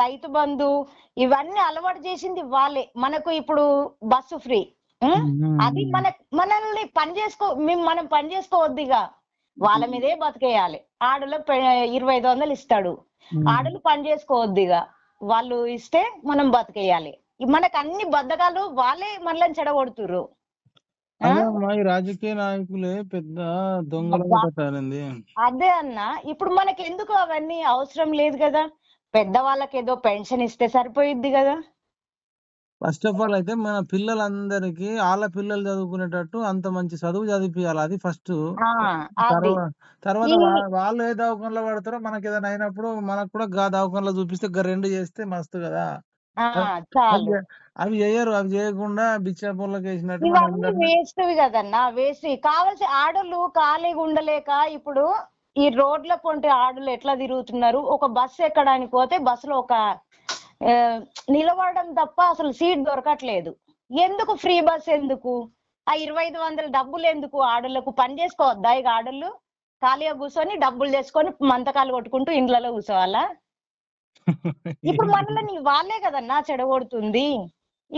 రైతు బంధు ఇవన్నీ అలవాటు చేసింది వాళ్ళే. మనకు ఇప్పుడు బస్సు ఫ్రీ. అది మన మనల్ని పని చేసుకో మేము మనం పని చేసుకోవద్దిగా వాళ్ళ మీదే బతికేయాలి. ఆడలో ఇరవై ఐదు వందలు ఇస్తాడు. ఆడలు పని చేసుకోవద్దిగా వాళ్ళు ఇస్తే మనం బతికేయాలి. మనకు అన్ని బద్ధకాలు వాళ్ళే మనల్ని ఈ రాజకీయ నాయకులే పెద్ద. పెట్టారండి అదే అన్న ఇప్పుడు మనకి ఎందుకు అవన్నీ? అవసరం లేదు కదా. పెద్దవాళ్ళకి ఏదో పెన్షన్ ఇస్తే సరిపోయిద్ది కదా. ఫస్ట్ ఆఫ్ ఆల్ అయితే మన పిల్లలందరికీ వాళ్ళ పిల్లలు చదువుకునేటట్టు అంత మంచి చదువు చదివిపియాలి అది ఫస్ట్. తర్వాత వాళ్ళు ఏ దవాఖానలో పడతారో మనకి ఏదైనా అయినప్పుడు మనకు కూడా గా దవాఖానలో చూపిస్తే గా రెండు చేస్తే మస్తు కదా. అవి చేయరు. అవి చేయకుండా బిచ్చాపూర్లకు వేసినట్టు వేస్ట్ కదన్నా వేస్ట్ కావాల్సి ఆడోళ్ళు ఖాళీగా ఉండలేక ఇప్పుడు ఈ రోడ్ల పొంటి ఆడోళ్ళు ఎట్లా తిరుగుతున్నారు? ఒక బస్సు ఎక్కడానికి పోతే బస్సులో ఒక నిలబడడం తప్ప అసలు సీట్ దొరకట్లేదు. ఎందుకు ఫ్రీ బస్ ఎందుకు? ఆ ఇరవై ఐదు వందల డబ్బులు ఎందుకు ఆడోళ్ళకు పని చేసుకోవద్దా ఇక ఆడోళ్ళు ఖాళీగా కూర్చొని డబ్బులు చేసుకొని మంతకాలు కొట్టుకుంటూ ఇండ్లలో కూర్చోవాలా? ఇప్పుడు మనల్ని వాళ్ళే కదన్నా చెడగొడుతుంది.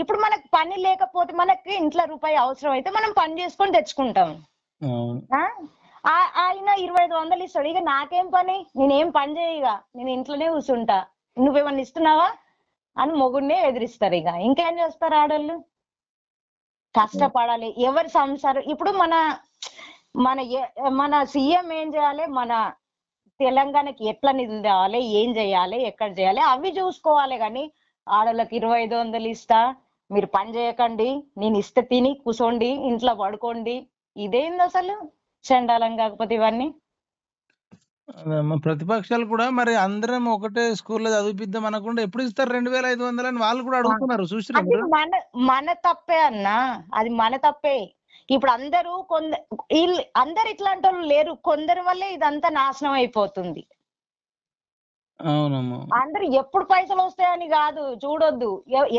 ఇప్పుడు మనకు పని లేకపోతే మనకి ఇంట్లో రూపాయి అవసరం అయితే మనం పని చేసుకొని తెచ్చుకుంటాం. ఆయన ఇరవై ఐదు వందలు ఇస్తాడు. ఇక నాకేం పని? నేనేం పని చేయగా నేను ఇంట్లోనే కూర్చుంటా. నువ్వేమన్నా ఇస్తున్నావా? అని మొగుడినే ఎదిరిస్తారు ఇక. ఇంకేం చేస్తారు ఆడోళ్ళు? కష్టపడాలి. ఎవరి సంసారం? ఇప్పుడు మన మన మన సీఎం ఏం చేయాలి? మన తెలంగాణకి ఎట్లా నిధులు తేవాలి? ఏం చేయాలి? ఎక్కడ చేయాలి? అవి చూసుకోవాలి కానీ ఆడోళ్ళకి ఇరవై ఐదు వందలు ఇస్తా. మీరు పని చేయకండి. నేను ఇస్తే తిని కూసోండి ఇంట్లో పడుకోండి. ఇదేంది అసలు? చండాలం కాకపోతే ఇవన్నీ? ప్రతిపక్షాలు కూడా మరి అందరం ఒకటే స్కూల్లో చదివిపిద్దాం అనకుండా ఎప్పుడు ఇస్తారు రెండు వేల ఐదు వందలు అని వాళ్ళు కూడా అడుగుతున్నారు. మీరు? మన మన తప్పే అన్నా. అది మన తప్పే. ఇప్పుడు అందరూ కొంద అందరు ఇట్లాంటి వాళ్ళు లేరు. కొందరి వల్లే ఇదంతా నాశనం అయిపోతుంది. అవునమ్మా. అందరు ఎప్పుడు పైసలు వస్తాయని కాదు. చూడొద్దు.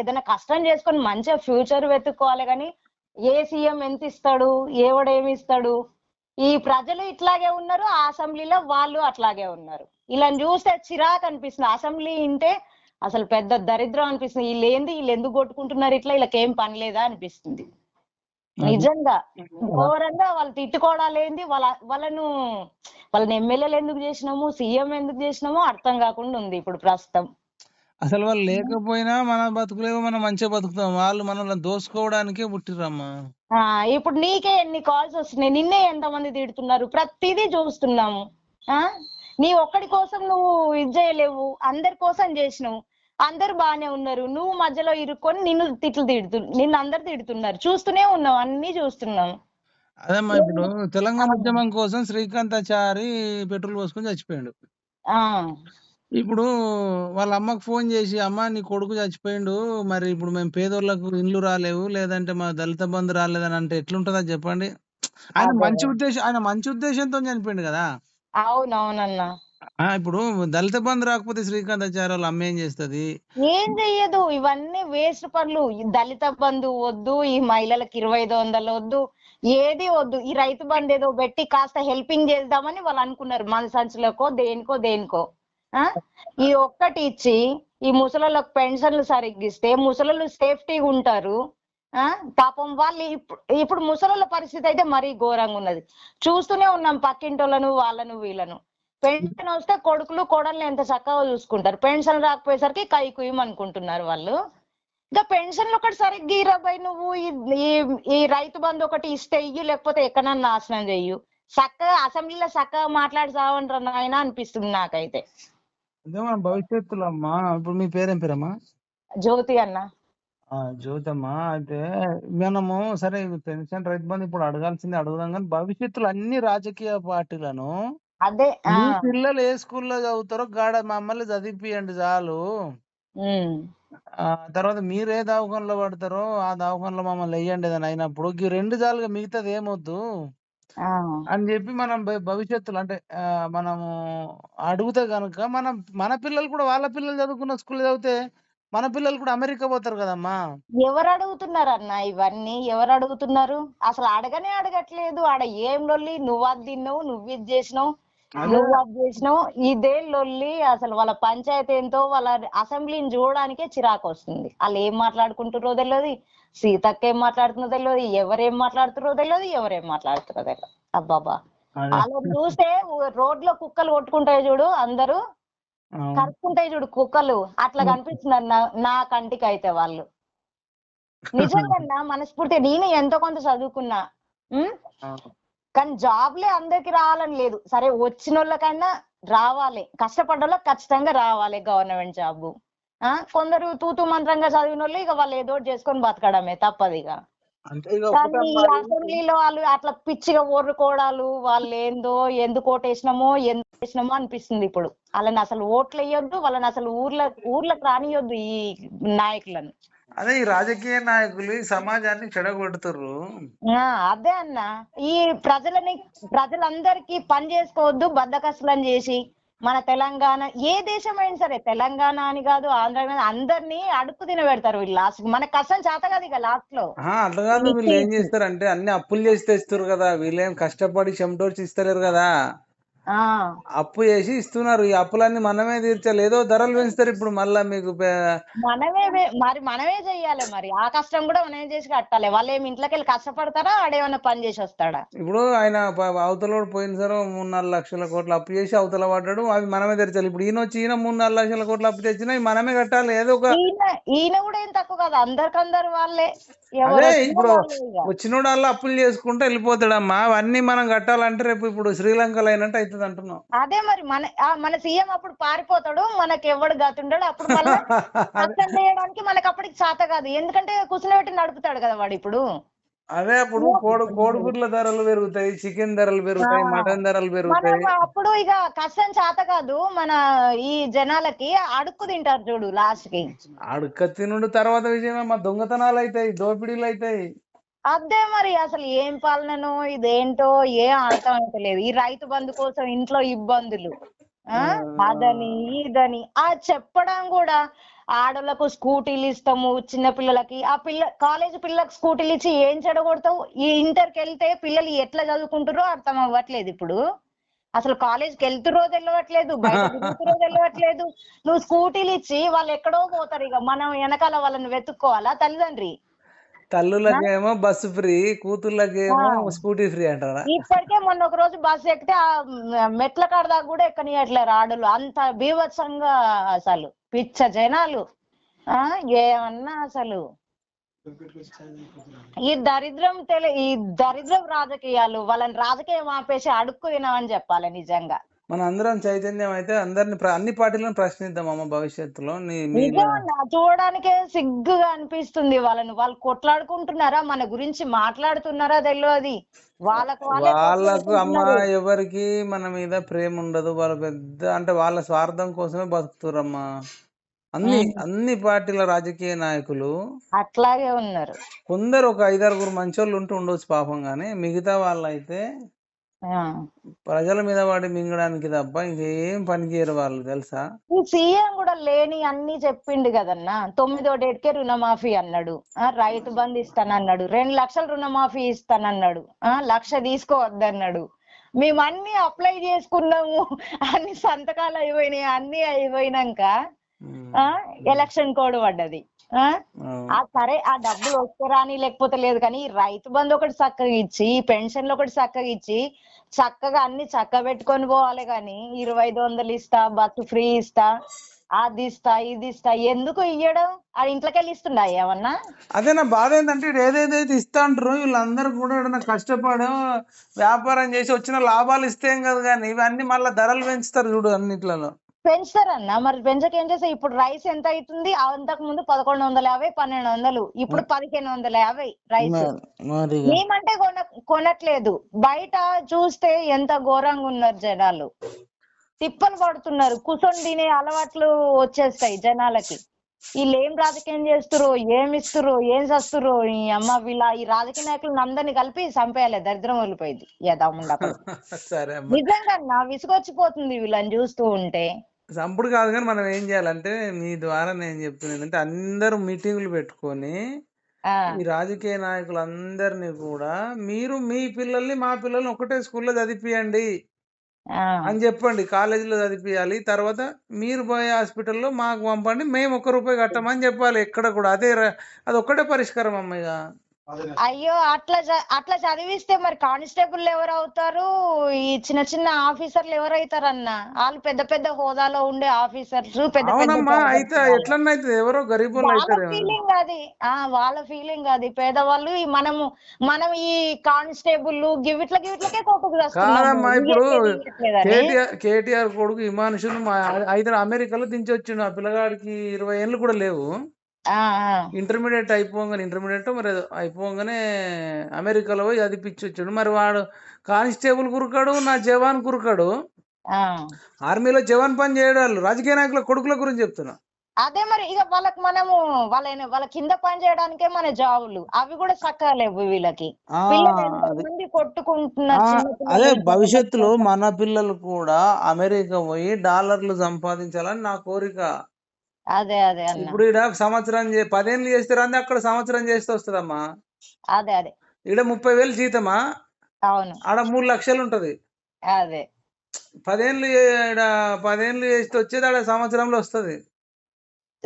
ఏదైనా కష్టం చేసుకొని మంచిగా ఫ్యూచర్ వెతుక్కోవాలి కానీ ఏ సీఎం ఎంత ఇస్తాడు? ఏవడేమి ఇస్తాడు? ఈ ప్రజలు ఇట్లాగే ఉన్నారు ఆ అసెంబ్లీలో వాళ్ళు అట్లాగే ఉన్నారు. ఇలా చూస్తే చిరాకు అనిపిస్తుంది. అసెంబ్లీ ఇంటే అసలు పెద్ద దరిద్రం అనిపిస్తుంది. వీళ్ళు ఏంది? వీళ్ళు ఎందుకు కొట్టుకుంటున్నారు ఇట్లా? వీళ్ళకేం పని లేదా అనిపిస్తుంది. నిజంగా ఘోరంగా వాళ్ళు తిట్టుకోవడాలు ఏంది? వాళ్ళ వాళ్ళను వాళ్ళని ఎమ్మెల్యేలు ఎందుకు చేసినాము? సీఎం ఎందుకు చేసినామో అర్థం కాకుండా ఉంది ఇప్పుడు ప్రస్తుతం. అసలు వాళ్ళు లేకపోయినా మన బతుకులేవో మనం మంచిగా బతుకుతాం. వాళ్ళు మనల్ని దోసుకోవడానికే పుట్టిరమ్మా ఆ ఇప్పుడు నీకే ఎన్ని కాల్స్ వస్తున్నాయి? నిన్నే ఎంతమంది తిడుతున్నారు? ప్రతిదీ చూస్తున్నాము. ఆ? నీ ఒక్కడి కోసం నువ్వు ఇది చేయలేవు. అందరి కోసం చేసినావు. అందరు బానే ఉన్నారు. నువ్వు మధ్యలో ఇరుక్కొని నిన్ను తిట్లు తిడుతు నిన్ను అందరు తిడుతున్నారు. చూస్తూనే ఉన్నావు. అన్ని చూస్తున్నాం అదేమ్మా ఇప్పుడు తెలంగాణ ఉద్యమం కోసం శ్రీకాంతాచారి పెట్రోల్ పోసుకొని చచ్చిపోయాడు. ఆ. ఇప్పుడు వాళ్ళ అమ్మకు ఫోన్ చేసి అమ్మ నీ కొడుకు చచ్చిపోయిండు. మరి ఇప్పుడు మేము పేదోళ్ళకు ఇండ్లు రాలేవు. లేదంటే మా దళిత బంధు రాలేదని అంటే ఎట్లుంటుందో చెప్పండి. ఆయన. మంచి ఉద్దేశం ఆయన మంచి ఉద్దేశంతో చనిపోయిండు కదా. అవునవునన్నా. ఆ ఇప్పుడు దళిత బంధు రాకపోతే శ్రీకాంతాచారి వాళ్ళ అమ్మ ఏం చేస్తది? ఏం చెయ్యదు. ఇవన్నీ వేస్ట్ పనులు. ఈ దళిత బంధు వద్దు ఈ మహిళలకు ఇరవై ఐదు వందలు వద్దు ఏది వద్దు. ఈ రైతు బంధు ఏదో పెట్టి కాస్త హెల్పింగ్ చేద్దామని వాళ్ళు అనుకున్నారు. మన సంచులకో దేనికో దేనికో. ఈ ఒక్కటి ఇచ్చి ఈ ముసలోళ్ళకి పెన్షన్లు సరిగ్గిస్తే ముసలోళ్ళు సేఫ్టీగా ఉంటారు. ఆ? పాపం వాళ్ళు ఇప్పుడు ఇప్పుడు ముసలోళ్ళ పరిస్థితి అయితే మరీ ఘోరంగా ఉన్నది. చూస్తూనే ఉన్నాం పక్కింటోళ్ళను వాళ్ళను వీళ్ళను. పెన్షన్ వస్తే కొడుకులు కోడల్ని ఎంత చక్కగా చూసుకుంటారు. పెన్షన్ రాకపోయేసరికి కై కుయ్యమనుకుంటున్నారు వాళ్ళు. ఇంకా పెన్షన్లు ఒకటి సరిగ్గా ఇరవై నువ్వు? ఈ- ఈ- ఈ రైతు బంధు ఒకటి ఇస్తే ఇయ్యు లేకపోతే ఎక్కడన్నా నాశనం చెయ్యు. చక్కగా అసెంబ్లీలో చక్కగా మాట్లాడి సావంటారు నాయన అనిపిస్తుంది నాకైతే. అదే మన భవిష్యత్తులో అమ్మా. ఇప్పుడు మీ పేరేం పేరమ్మా? జ్యోతి అన్న. జ్యోతమ్మా అయితే మనము సరే పెన్షన్ రైతు బంధు ఇప్పుడు అడగాల్సింది అడుగుదాం కానీ భవిష్యత్తులో అన్ని రాజకీయ పార్టీలను అదే పిల్లలు ఏ స్కూల్లో చదువుతారో గాడ మమ్మల్ని చదివిపియండి చాలు. తర్వాత మీరు ఏ దవాఖానలో పడతారో ఆ దవాఖానలో మమ్మల్ని వెయ్యండి అని అయినప్పుడు. రెండు చాలుగా మిగతాది ఏమొద్దు. ఆ, అని చెప్పి మనం భ- భవిష్యత్తులో అంటే మనము అడిగితే గనుక మనం మన పిల్లలు కూడా వాళ్ళ పిల్లలు చదువుకున్న స్కూల్ చదివితే మన పిల్లలు కూడా అమెరికా పోతారు కదమ్మా. ఎవరు అడుగుతున్నారు అన్న ఇవన్నీ? ఎవరు అడుగుతున్నారు అసలు అడగనే అడగట్లేదు. ఆడ ఏం లొల్లి? నువ్వు అది తిన్నావు నువ్వు ఇది చేసినావు. నువ్వు అది. చేసినావు ఇదే లొల్లి అసలు వాళ్ళ పంచాయతీ ఏంటో వాళ్ళ అసెంబ్లీని చూడడానికే చిరాకు వస్తుంది. వాళ్ళు ఏం మాట్లాడుకుంటారో తెలియదు సీతక్క ఏం మాట్లాడుతుందో తెలియదు ఎవరేం మాట్లాడుతారో తెలియదు ఎవరేం మాట్లాడుతారో తెలియదు అబ్బాబా అదే. వాళ్ళని చూస్తే రోడ్లో కుక్కలు కొట్టుకుంటాయి చూడు అందరూ. అవును. కరుచుకుంటాయి చూడు కుక్కలు. అట్లా కనిపిస్తున్నారు నా నా కంటికి అయితే వాళ్ళు. నిజంగా మనస్ఫూర్తి నేను ఎంతో కొంత చదువుకున్నా. కానీ జాబ్లే అందరికి రావాలని లేదు. సరే వచ్చిన వాళ్ళకైనా రావాలి. కష్టపడ్డ వాళ్ళకి ఖచ్చితంగా రావాలి గవర్నమెంట్ జాబ్ ఆ? కొందరు తూతు మంత్రంగా చదివిన వాళ్ళు ఇక వాళ్ళు ఏదో చేసుకొని బతకడమే తప్పదు ఇక. కానీ అసెంబ్లీలో వాళ్ళు అట్లా పిచ్చిగా ఓర్రుకోవడాలు వాళ్ళు ఏందో ఎందుకు ఓటేసినామో ఎందుకు వేసినామో అనిపిస్తుంది ఇప్పుడు. వాళ్ళని అసలు ఓట్లు వేయొద్దు వాళ్ళని అసలు ఊర్ల ఊర్లకు రానియొద్దు ఈ నాయకులను. అదే ఈ రాజకీయ నాయకులు ఈ సమాజాన్ని చెడగొడుతుర్రు. ఆ అదే అన్న. ఈ ప్రజలని ప్రజలందరికీ పని చేసుకోవద్దు బద్దకస్తులని చేసి మన తెలంగాణ ఏ దేశమైనా సరే తెలంగాణ అని కాదు ఆంధ్ర కాదు, అందరినీ అడుక్కు తినబెడతారు వీళ్ళు లాస్ట్ మనకు కష్టం చేత కాదు ఇక లాస్ట్లో. అట్లా కాదు. వీళ్ళు ఏం చేస్తారంటే అన్ని అప్పులు చేసి తెస్తారు కదా. వీళ్ళేం కష్టపడి చెమటోర్చి ఇస్తలేరు కదా. అప్పు చేసి ఇస్తున్నారు. ఈ అప్పులన్నీ మనమే తీర్చాలి. ఏదో ధరలు పెంచుతారు ఇప్పుడు మళ్ళా మీకు మనమే మరి మనమే చెయ్యాలి మరి. ఆ కష్టం కూడా మనమే చేసి కట్టాలి. వాళ్ళు ఏమి ఇంట్లోకి వెళ్ళి కష్టపడతారా ఆడేమన్నా పని చేసి వస్తాడా? ఇప్పుడు ఆయన అవతల పోయిన సరే మూడు నాలుగు లక్షల కోట్లు అప్పు చేసి అవతల పడ్డాడు. అవి మనమే తెరచాలి. ఇప్పుడు ఈయన వచ్చి ఈయన మూడు నాలుగు లక్షల కోట్లు అప్పు తెచ్చినా మనమే కట్టాలి. ఏదో ఒక ఈయన కూడా ఏం తక్కువ కాదు. అందరికందరు వాళ్ళే. అదే ఇప్పుడు. వచ్చినోడు అలా అప్పులు చేసుకుంటూ వెళ్ళిపోతాడమ్మా. అవన్నీ మనం కట్టాలంటే రేపు ఇప్పుడు శ్రీలంకలో అయినట్టు అవుతుంది. అంటున్నాం అదే మరి మన మన సీఎం అప్పుడు పారిపోతాడు మనకి ఎవడు గతుండడు అప్పుడు మళ్ళీ చేయడానికి మనకి అప్పటికి చేత కాదు. ఎందుకంటే కూర్చుని నడుపుతాడు కదా వాడు ఇప్పుడు. అదే అప్పుడు కోడి కోడిగుడ్ల ధరలు పెరుగుతాయి చికెన్ ధరలు పెరుగుతాయి మటన్ ధరలు పెరుగుతాయి. అప్పుడు ఇక కష్టం చేత కాదు మన ఈ జనాలకి అడుక్కు తింటారు చూడు లాస్ట్కి. అడుక్క తినుడు తర్వాత విషయమే మా దొంగతనాలు అవుతాయి దోపిడీలు అవుతాయి అదే మరి అసలు ఏం పాలననో ఇదేంటో ఏం అర్థం అవుతలేదు ఈ రైతు బంధు కోసం ఇంట్లో ఇబ్బందులు అదని ఇదని. ఆ చెప్పడం కూడా ఆడోళ్ళకు స్కూటీలు ఇస్తాము చిన్న పిల్లలకి. ఆ పిల్ల కాలేజ్ పిల్లలకు స్కూటీలు ఇచ్చి ఏం చెడగొడతావు? ఈ ఇంటర్కి వెళ్తే పిల్లలు ఎట్లా చదువుకుంటారో అర్థం అవ్వట్లేదు ఇప్పుడు. అసలు కాలేజ్కి వెళ్తురో తెలియట్లేదు బయట తిరుగుతురో తెలియట్లేదు నువ్వు స్కూటీలు ఇచ్చి వాళ్ళు ఎక్కడో పోతారు ఇక. మనం వెనకాల వాళ్ళని వెతుక్కోవాలా తల్లిదండ్రి? తల్లులకేమో బస్సు ఫ్రీ కూతుర్లకేమో స్కూటీ ఫ్రీ అంటారా? ఇప్పటికే మొన్న ఒక రోజు బస్సు ఎక్కితే ఆ మెట్ల కాడ దాకా కూడా ఎక్కనియట్లేరు ఆడోళ్ళు అంత బీభత్సంగా అసలు. పిచ్చ జనాలు. ఆ ఏమన్నా అసలు. ఈ దరిద్రం తెలి ఈ దరిద్రం రాజకీయాలు వాళ్ళని రాజకీయం ఆపేసి అడుక్కు తినమని చెప్పాలి నిజంగా. మన అందరం చైతన్యం అయితే అందరిని అన్ని పార్టీలను ప్రశ్నిద్దాం అమ్మ భవిష్యత్తులో. చూడడానికే సిగ్గుగా అనిపిస్తుంది వాళ్ళని. వాళ్ళు కొట్లాడుకుంటున్నారా? మన గురించి మాట్లాడుతున్నారా తెలియదు వాళ్ళకు వాళ్ళే వాళ్ళకు అమ్మ. ఎవరికి మన మీద ప్రేమ ఉండదు. వాళ్ళ పెద్ద అంటే వాళ్ళ స్వార్థం కోసమే బతుకుతురమ్మా. అన్ని అన్ని పార్టీల రాజకీయ నాయకులు అట్లాగే ఉన్నారు. కొందరు ఒక ఐదారుగురు మంచోళ్ళు ఉంటూ ఉండొచ్చు పాపం కానీ మిగతా వాళ్ళైతే. ప్రజల మీద పడి మింగడానికి తప్ప ఇంకేం పని చేయరు వాళ్ళు తెలుసా? ఈ సీఎం కూడా లేని అన్ని చెప్పిండు కదన్నా. తొమ్మిదో డేట్కే రుణమాఫీ అన్నాడు. రైతు బంధు ఇస్తానన్నాడు. రెండు లక్షలు రుణమాఫీ ఇస్తానన్నాడు. ఆ లక్ష తీసుకోవద్దన్నాడు. మేము అన్ని అప్లై చేసుకున్నాము. అన్ని సంతకాలు అయిపోయినాయి. అన్ని అయిపోయినాక ఎలక్షన్ కోడ్ పడ్డది. ఆ సరే ఆ డబ్బులు వస్తే రాని లేకపోతే లేదు కానీ రైతు బంధు ఒకటి చక్కగా ఇచ్చి పెన్షన్లు ఒకటి చక్కగా ఇచ్చి చక్కగా అన్ని చక్క పెట్టుకొని పోవాలి కానీ ఇరవై ఐదు వందలు ఇస్తా బస్సు ఫ్రీ ఇస్తా అది ఇస్తా ఇది ఇస్తా ఎందుకు ఇయ్యడం? ఆ ఇంట్లోకి వెళ్ళి ఇస్తుండా ఏమన్నా? అదే నా బాధ ఏంటంటే ఏదేదైతే ఇస్తా అంటారు వీళ్ళందరూ కూడా ఏదైనా వ్యాపారం చేసి వచ్చిన లాభాలు ఇస్తే ఏం కదా కానీ ఇవన్నీ మళ్ళీ ధరలు పెంచుతారు చూడు అన్నిట్లలో. పెంచుతారన్న. మరి పెంచక ఏం చేస్తే ఇప్పుడు రైస్ ఎంత అవుతుంది? అంతకు ముందు పదకొండు వందల యాభై పన్నెండు వందలు. ఇప్పుడు పదిహేను వందల యాభై రైస్. మేమంటే కొన కొనట్లేదు. బయట చూస్తే ఎంత ఘోరంగా ఉన్నారు జనాలు. తిప్పలు పడుతున్నారు. కూర్చొని తినే అలవాట్లు వచ్చేస్తాయి జనాలకి. వీళ్ళు ఏం రాజకీయం చేస్తుర్రో ఏం ఇస్తుర్రో ఏం చేస్తుర్రో? ఈ అమ్మ వీళ్ళ ఈ రాజకీయ నాయకులను అందరినీ కలిపి చంపేయాలి. దరిద్రం సరే అమ్మ. నిజంగా విసుగొచ్చిపోతుంది వీళ్ళని చూస్తూ ఉంటే. చంపుడు కాదు కానీ మనం ఏం చేయాలంటే మీ ద్వారా నేను చెప్తున్నాను అంటే అందరూ మీటింగులు పెట్టుకొని ఆ. ఈ రాజకీయ నాయకులందరినీ కూడా మీరు మీ పిల్లల్ని మా పిల్లల్ని ఒకటే స్కూల్లో చదివిపియండి ఆ, అని చెప్పండి. కాలేజీలో చదివియాలి తర్వాత మీరు పోయే హాస్పిటల్లో మాకు పంపండి. మేము ఒక్క రూపాయి కట్టమని చెప్పాలి. ఎక్కడ కూడా. అదే ర- అది ఒక్కటే పరిష్కారం అమ్మ ఇక. అయ్యో అట్లా చ- అట్లా చదివిస్తే మరి కానిస్టేబుల్ ఎవరు అవుతారు? ఈ చిన్న చిన్న ఆఫీసర్లు ఎవరు అవుతారన్న? వాళ్ళు పెద్ద పెద్ద హోదాలో ఉండే ఆఫీసర్స్ పెద్ద పెద్ద అవునమ్మా jobs అయితే వాళ్ళు. ఎట్లన్నా అవుతుంది ఎవరో గరీబులు ఫీలింగ్ అది. ఆ వాళ్ళ ఫీలింగ్ అది. పేదవాళ్ళు ఈ మనము మనం ఈ కానిస్టేబుల్ గివిట్ల గివిట్లకే కోపకు ఇప్పుడు కేటీఆర్ కొడుకు హిమానుషులు మా అయితే అమెరికాలో దించి వచ్చిండు ఆ పిల్లగాడికి ఇరవై ఏళ్ళు కూడా లేవు. ఇంటర్మీడియట్ అయిపోగానే ఇంటర్మీడియట్ మరి అయిపోగానే అమెరికాలో పోయి చదివిపిచ్చి వచ్చాడు. మరి వాడు కానిస్టేబుల్ కురుకాడు నా జవాన్ కురుకాడు. ఆర్మీలో జవాన్ పని చేయడం వాళ్ళు. రాజకీయ నాయకుల కొడుకుల గురించి చెప్తున్నా. అదే మరి ఇక వాళ్ళకి మనము వాళ్ళ వాళ్ళ కింద పని చేయడానికే మన జాబులు అవి కూడా చక్కగా లేవు వీళ్ళకి. అది భవిష్యత్తులో మన పిల్లలు కూడా అమెరికా పోయి డాలర్లు సంపాదించాలని నా కోరిక. అదే అదే అన్న. ఇప్పుడు ఈడ సంవత్సరం చే- పదేళ్ళు చేస్తే రాంది అక్కడ సంవత్సరం చేస్తే వస్తుందమ్మా. అదే అదే. ఈడ ముప్పై వేలు జీతమా? అవును. ఆడ మూడు లక్షలు ఉంటది. అదే. పదేళ్ళు చే- ఈడ పదేళ్ళు చేస్తే వచ్చేది ఆడ సంవత్సరంలో వస్తది.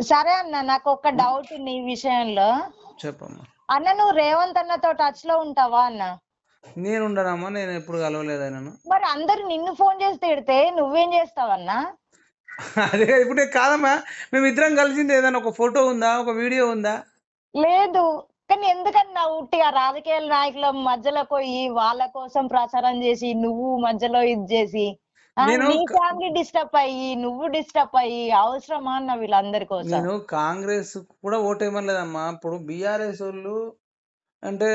సరే అన్న నాకు ఒక డౌట్ ఉంది ఈ విషయంలో. చెప్పమ్మా. అన్న నువ్వు రేవంత్ అన్నతో టచ్లో ఉంటావా అన్న? నేను ఉండనమ్మా నేను ఎప్పుడు కలవలేదు ఆయనను. మరి అందరు నిన్ను ఫోన్ చేసి తిడితే నువ్వేం చేస్తావన్నా? అదే ఇప్పుడు నేను కాదమ్మా. మేము ఇద్దరం కలిసింది ఏదైనా ఒక ఫోటో ఉందా? ఒక వీడియో ఉందా? లేదు. కానీ ఎందుకన్నా ఉట్టిగా రాజకీయ నాయకుల మధ్యలో పోయి వాళ్ళ కోసం ప్రచారం చేసి నువ్వు మధ్యలో ఇది చేసి నేను నీ క- ఫ్యామిలీ డిస్టర్బ్ అయ్యి నువ్వు డిస్టర్బ్ అయ్యి అవసరమా అన్న వీళ్ళందరి కోసం? నేను కాంగ్రెస్ కూడా ఓటేయమలేదమ్మా ఇప్పుడు బీఆర్ఎస్ వాళ్ళు అంటే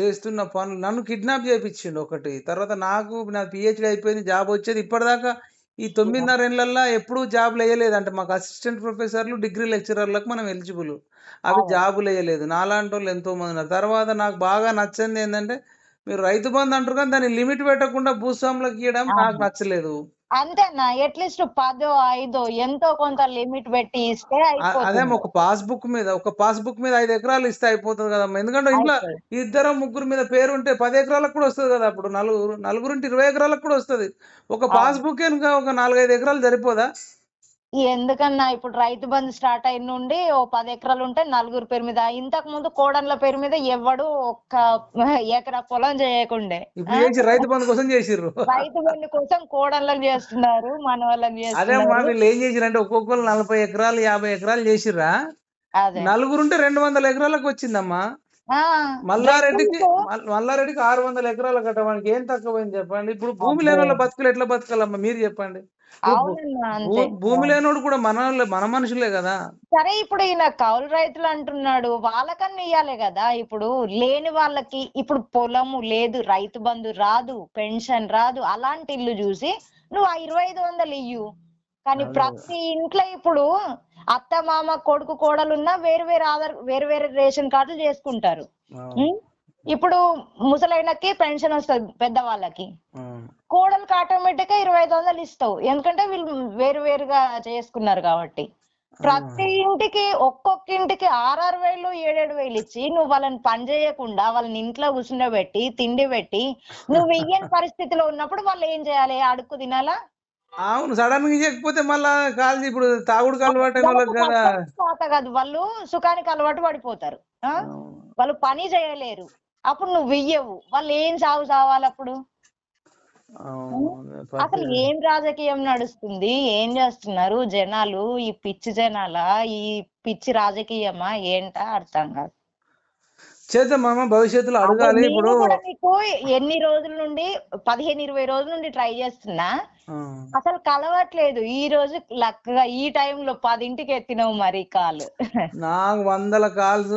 చేస్తున్న పనులు నన్ను కిడ్నాప్ చేయించిండు ఒకటి. తర్వాత నాకు నా పిహెచ్డి అయిపోయింది జాబ్ వచ్చేది ఇప్పటిదాకా ఈ తొమ్మిదిన్నర ఏళ్ళల్లో ఎప్పుడూ జాబ్లు వేయలేదు. అంటే మాకు అసిస్టెంట్ ప్రొఫెసర్లు డిగ్రీ లెక్చరర్లకు మనం ఎలిజిబుల్ అవి. జాబులు వేయలేదు. నాలాంటి వాళ్ళు ఎంతో మంది ఉన్నారు. తర్వాత నాకు బాగా నచ్చింది ఏంటంటే మీరు రైతు బంధు అంటారు కానీ దాన్ని లిమిట్ పెట్టకుండా భూస్వాములకు ఇవ్వడం నాకు. నచ్చలేదు. అంతేనా? అట్లీస్ట్ పదో ఐదో ఎంతో కొంత లిమిట్ పెట్టి ఇస్తే అదే ఒక పాస్బుక్ మీద ఒక పాస్బుక్ మీద ఐదు ఎకరాలు ఇస్తే అయిపోతుంది కదమ్మా. ఎందుకంటే ఇంట్లో. ఇద్దరు ముగ్గురు మీద పేరు ఉంటే పది ఎకరాలకు కూడా వస్తుంది కదా అప్పుడు. నలుగురు నలుగురింటి ఇరవై ఎకరాలకు కూడా వస్తుంది. ఒక. పాస్బుక్ కనుక ఒక నాలుగైదు ఎకరాలు సరిపోదా? ఎందుకన్నా ఇప్పుడు రైతు బంధు స్టార్ట్ అయిన నుండి ఓ పది ఎకరాలు ఉంటే నలుగురు పేరు మీద. ఇంతకు ముందు కోడన్ల పేరు మీద ఎవడు ఒక్క ఎకరా పొలం చేయకుండే. రైతు బంధు కోసం చేసిర్రు. రైతు బంధు కోసం కోడన్లకు చేస్తున్నారు మన వాళ్ళకి అమ్మా చేస్తున్నారు వీళ్ళు ఏం చేసిరంటే ఒక్కొక్కరు నలభై ఎకరాలు యాభై ఎకరాలు చేసిర్రా? అదే. నలుగురుంటే రెండు వందల ఎకరాలకు వచ్చిందమ్మా. మల్లారెడ్డికి మల్లారెడ్డికి ఆరు వందల ఎకరాలు కట్టడానికి ఏం తక్కువైంది చెప్పండి? ఇప్పుడు భూమి. లేని వాళ్ళ బతుకులు ఎట్లా బతకాలమ్మా? మీరు చెప్పండి. భూమి లేనోడు కూడా మన మన మనుషులే కదా. సరే ఇప్పుడు ఈయన కౌలు రైతులు అంటున్నాడు. వాళ్ళకన్నా ఇయ్యాలి కదా. ఇప్పుడు లేని వాళ్ళకి ఇప్పుడు పొలము లేదు రైతు బంధు రాదు పెన్షన్ రాదు అలాంటి ఇల్లు చూసి నువ్వు ఆ ఇరవై ఐదు వందలు ఇయ్యు. కానీ. ప్రతి ఇంట్లో ఇప్పుడు అత్త మామ కొడుకు కోడలున్నా వేరు వేరు ఆధార్ వేరు వేరు రేషన్ కార్డులు చేసుకుంటారు? ఇప్పుడు ముసలైనకి పెన్షన్ వస్తుంది పెద్దవాళ్ళకి. కోడలికి ఆటోమేటిక్గా ఇరవై ఐదు వందలు ఇస్తావు. ఎందుకంటే వీళ్ళు వేరు వేరుగా చేసుకున్నారు కాబట్టి. ప్రతి ఇంటికి ఒక్కొక్క ఇంటికి ఆరారు వేలు ఏడేడు వేలు ఇచ్చి నువ్వు వాళ్ళని పని చేయకుండా వాళ్ళని ఇంట్లో కూర్చుండబెట్టి తిండి పెట్టి నువ్వు వెయ్యని పరిస్థితిలో ఉన్నప్పుడు వాళ్ళు ఏం చేయాలి? అడుక్కు తినాలా? అవును సడన్గా ఇవ్వకపోతే మళ్ళా కాల్చి ఇప్పుడు తాగుడు అలవాటు కదా. వాళ్ళు సుఖానికి అలవాటు పడిపోతారు? వాళ్ళు పని చేయలేరు. అప్పుడు నువ్వు వెయ్యవు. వాళ్ళు ఏం సాగు సావాలి అప్పుడు. అసలు ఏం రాజకీయం నడుస్తుంది? ఏం చేస్తున్నారు జనాలు? ఈ పిచ్చి జనాలా? ఈ పిచ్చి రాజకీయమా? ఏంటా? అర్థం కాదు. చేద్దాం మామ భవిష్యత్తులో అడగాలి ఇప్పుడు. మీకు ఎన్ని రోజుల నుండి పదిహేను ఇరవై రోజుల నుండి ట్రై చేస్తున్నా. అసలు కలవట్లేదు. ఈ రోజు లక్కగా ఈ టైంలో పదింటికి ఎత్తినావు మరి కాలు. నాకు వందల కాల్స్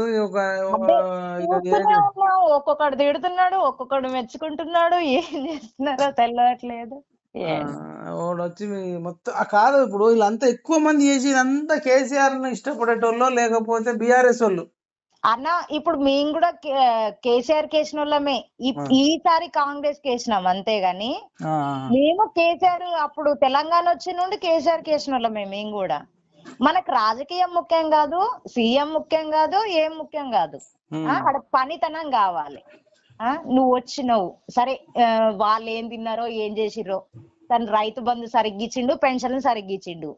ఒక్కొక్కడు తిడుతున్నాడు ఒక్కొక్కడు మెచ్చుకుంటున్నాడు ఏం చేస్తున్నారో తెలియట్లేదు వాడు వచ్చి మొత్తం ఆ, కాదు ఇప్పుడు వీళ్ళంతా ఎక్కువ మంది చేసి ఇదంతా కేసీఆర్ను ఇష్టపడేటోళ్ళు లేకపోతే బీఆర్ఎస్ వాళ్ళు. అన్న ఇప్పుడు మేము కూడా కేసీఆర్ కేసిన వాళ్ళమే. ఈసారి కాంగ్రెస్ కేసినాం అంతేగాని ఆ, మేము కేసీఆర్ అప్పుడు తెలంగాణ వచ్చి నుండి కేసీఆర్ కేసిన వాళ్ళమే మేము కూడా. మనకు రాజకీయం ముఖ్యం కాదు సీఎం ముఖ్యం కాదు ఏం ముఖ్యం కాదు. అక్కడ పనితనం కావాలి. ఆ నువ్వు వచ్చినావు. సరే వాళ్ళు ఏం తిన్నారో ఏం చేసిర్రో తను రైతు బంధు సరిగ్గా ఇచ్చిండు పెన్షన్లు సరిగ్గా ఇచ్చిండు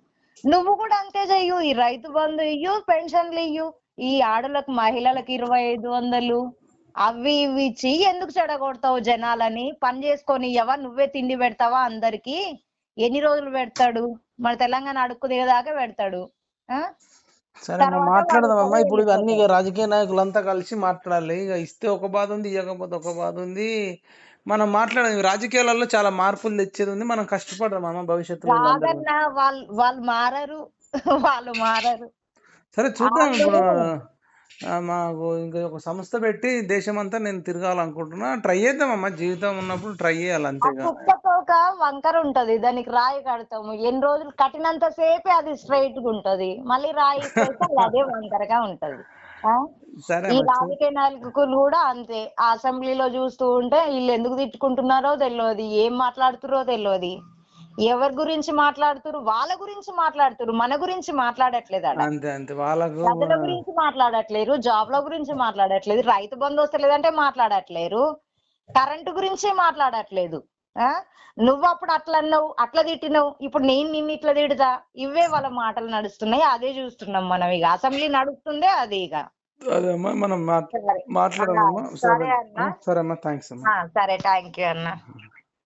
నువ్వు కూడా అంతే చెయ్యు ఈ రైతు బంధు ఇయ్యు పెన్షన్లు ఇయ్యు. ఈ ఆడలకు మహిళలకు ఇరవై ఐదు వందలు అవి ఇవి ఇచ్చి ఎందుకు చెడగొడతావు జనాలని? పని చేసుకొని ఇయ్యవా నువ్వే తిండి పెడతావా అందరికి? ఎన్ని రోజులు పెడతాడు? మన తెలంగాణ అడుక్కు దిగదాకా పెడతాడు. సరే మాట్లాడదామమ్మా. ఇప్పుడు అన్ని. రాజకీయ నాయకులంతా కలిసి మాట్లాడాలి. ఇక ఇస్తే ఒక బాధ ఉంది ఇవ్వకపోతే ఒక బాధ ఉంది. మనం మాట్లాడదాం. రాజకీయాలలో చాలా మార్పులు తెచ్చేది ఉంది. మనం కష్టపడదాం అమ్మ భవిష్యత్తులో వాళ్ళు వాళ్ళు మారరు. వాళ్ళు మారరు. సరే చూద్దాం ఇప్పుడు మాకు ఇంకా ఒక సంస్థ పెట్టి దేశం అంతా నేను తిరగాలనుకుంటున్నా. ట్రై చేద్దామమ్మా. జీవితం ఉన్నప్పుడు ట్రై చేయాలి అంతేగా. కుక్కతో ఒక వంకర ఉంటది. దానికి రాయి కడతాము. ఎన్ని రోజులు కట్టినంత సేపే అది స్ట్రైట్గా ఉంటది. మళ్ళీ రాయి అది వంకరగా ఉంటది. ఈ రాజకీయ నాయకులు కూడా అంతే. అసెంబ్లీలో చూస్తూ ఉంటే వీళ్ళు ఎందుకు తిట్టుకుంటున్నారో తెలియదు ఏం మాట్లాడుతురో తెలియదు ఎవరి గురించి మాట్లాడుతురు? వాళ్ళ గురించి మాట్లాడుతురు? మన గురించి మాట్లాడట్లేదు అంతే ప్రజల గురించి మాట్లాడట్లేరు జాబ్ల గురించి మాట్లాడట్లేదు రైతు బంధు వస్తలేదంటే మాట్లాడట్లేరు కరెంటు గురించి మాట్లాడట్లేదు. నువ్వు అప్పుడు అట్లా అన్నావు అట్లా తిట్టినావు ఇప్పుడు నేను నిన్ను ఇట్లా తిడతా? ఇవే వాళ్ళ మాటలు నడుస్తున్నాయి అదే చూస్తున్నాం మనం ఇక అసెంబ్లీ నడుస్తుందే అది ఇక మనం సరే అన్న. సరే థ్యాంక్ యూ అన్న.